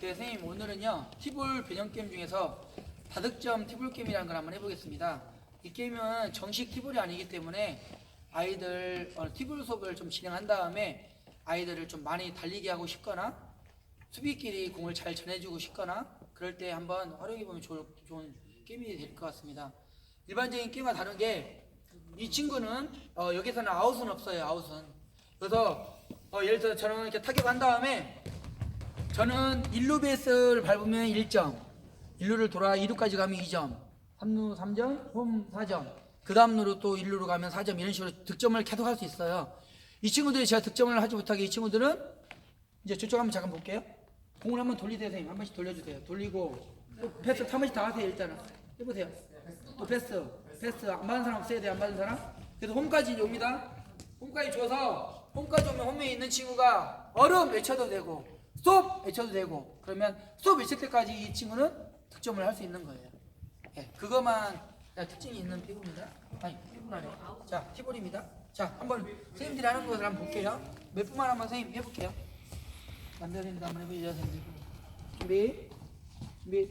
네, 선생님 오늘은요 티볼 변형 게임 중에서 다득점 티볼 게임이라는 걸 한번 해보겠습니다. 이 게임은 정식 티볼이 아니기 때문에 아이들 어, 티볼 수업을 좀 진행한 다음에 아이들을 좀 많이 달리게 하고 싶거나 수비끼리 공을 잘 전해주고 싶거나 그럴 때 한번 활용해 보면 좋을, 좋은 게임이 될 것 같습니다. 일반적인 게임과 다른 게 이 친구는 어, 여기서는 아웃은 없어요. 아웃은. 그래서 어, 예를 들어 저는 이렇게 타격한 다음에 저는 1루 베이스를 밟으면 1점, 1루를 돌아 2루까지 가면 2점, 3루 3점, 홈 4점, 그 다음 루로 또 1루로 가면 4점 이런 식으로 득점을 계속 할 수 있어요. 이 친구들이 제가 득점을 하지 못하게 이 친구들은 이제 저쪽 한번 잠깐 볼게요. 공을 한번 돌리세요, 선생님. 한 번씩 돌려주세요. 돌리고 또 패스 한 번씩 다 하세요, 일단은. 해보세요. 또 패스, 패스 안 받은 사람 없어야 돼요, 안 받은 사람. 그래서 홈까지 옵니다. 홈까지 줘서 홈까지 오면 홈에 있는 친구가 얼음 외쳐도 되고 스톱 외쳐도 되고 그러면 스톱 외칠 때까지 이 친구는 득점을 할 수 있는 거예요. 예, 그것만 특징이 있는 피부입니다. 아니 피부라네. 자 티볼입니다. 자 한번 선생님들이 하는 것을 한번 볼게요. 몇 분만 한번 선생님 해볼게요. 남자 선생님도 한번 해보죠 선생님. 준비 준비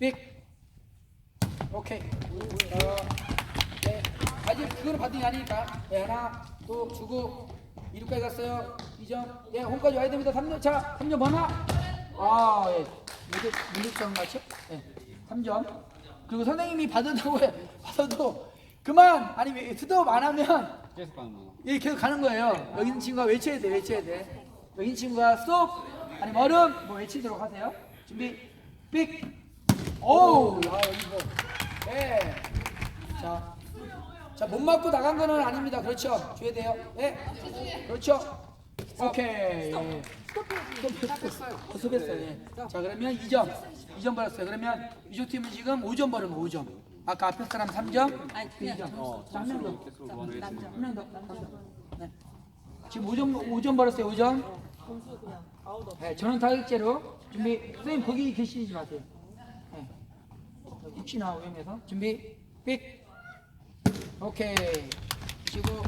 빅 오케이. 어, 네. 아직 그거는 받은 게 아니니까. 네, 하나, 또 주고, 이륙까지 갔어요. 2점. 예, 홈까지 와야 됩니다. 3점. 자, 3점 번화. 아, 예. 문득, 문득장 맞죠? 예. 3점. 그리고 선생님이 받았다고 해. 받아도 그만! 아니, 왜 스톱 안 하면 계속 가는 거. 예, 계속 가는 거예요. 여기 있는 친구가 외쳐야 돼, 외쳐야 돼. 여기 있는 친구가 스톱! 아니면 얼음! 뭐 외치도록 하세요. 준비, 삑! 오우! 야, 여기 뭐. 예. 자. 자, 못 맞고 나간 거는 아닙니다. 그렇죠. 줘야 돼요. 예. 그렇죠. 오케이. 예. 스톱했어요. 스톱했어요. 예. 자, 그러면 2점. 2점 벌었어요. 그러면 이쪽 팀은 지금 5점 벌으면 5점. 아까 앞에 사람 3점, 아니, 그 그냥 2점. 어, 자, 한명 더. 계속 원웨이 한명 더. 네. 지금 5점 5점 벌었어요. 5점. 점수 그냥 아웃 없. 네, 저는 타격제로 준비. 선생님 거기 계시지 마세요. 네. 혹시나 오염해서 준비. 삑. 오케이. 주고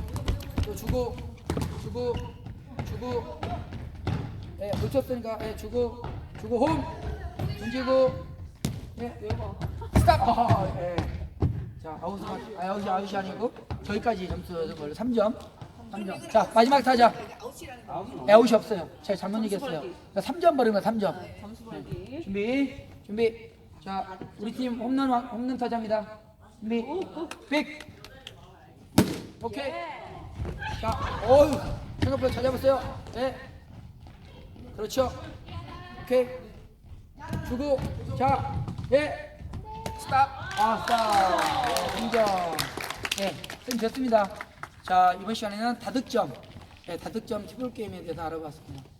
또 주고 주고 주고. 예, 놓쳤으니까 예, 주고 주고 홈 던지고 예, 이거 스탑. 아, 예. 자, 아웃 아, 아웃이 아웃이 아니고 저기까지 점수 걸로 3점. 3점. 자, 마지막 타자. 예, 아웃이 없어요. 제가 잘못 얘기했어요. 그러니까 3점 버린 거 3점. 점수 벌기. 준비 준비 자 우리 팀 홈런 왕- 홈런 타자입니다 준비 빅 오케이. 자 어유 생각보다 잘 잡았어요. 네. 그렇죠. 오케이. 주고 자 예. 스탑. 아 스탑. 인정. 예 선생님 됐습니다. 자 이번 시간에는 다득점. 예 다득점 티볼 게임에 대해서 알아봤습니다